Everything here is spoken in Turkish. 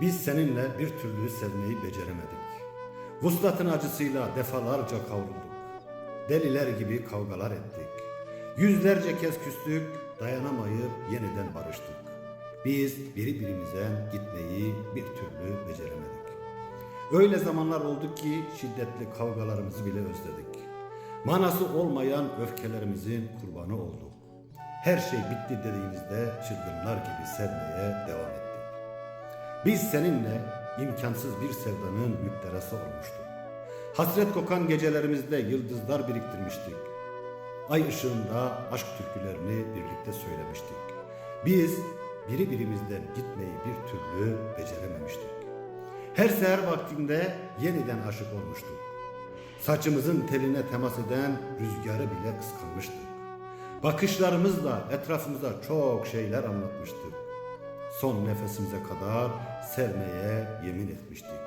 Biz seninle bir türlü sevmeyi beceremedik. Vuslatın acısıyla defalarca kavrulduk. Deliler gibi kavgalar ettik. Yüzlerce kez küstük, dayanamayıp yeniden barıştık. Biz birbirimizden gitmeyi bir türlü beceremedik. Öyle zamanlar oldu ki şiddetli kavgalarımızı bile özledik. Manası olmayan öfkelerimizin kurbanı olduk. Her şey bitti dediğimizde çılgınlar gibi sevmeye devam ettik. Biz seninle imkansız bir sevdanın müptelası olmuştuk. Hasret kokan gecelerimizde yıldızlar biriktirmiştik. Ay ışığında aşk türkülerini birlikte söylemiştik. Biz biri birimizden gitmeyi bir türlü becerememiştik. Her seher vaktinde yeniden aşık olmuştuk. Saçımızın teline temas eden rüzgarı bile kıskanmıştık. Bakışlarımızla etrafımıza çok şeyler anlatmıştık. Son nefesimize kadar sevmeye yemin etmiştik.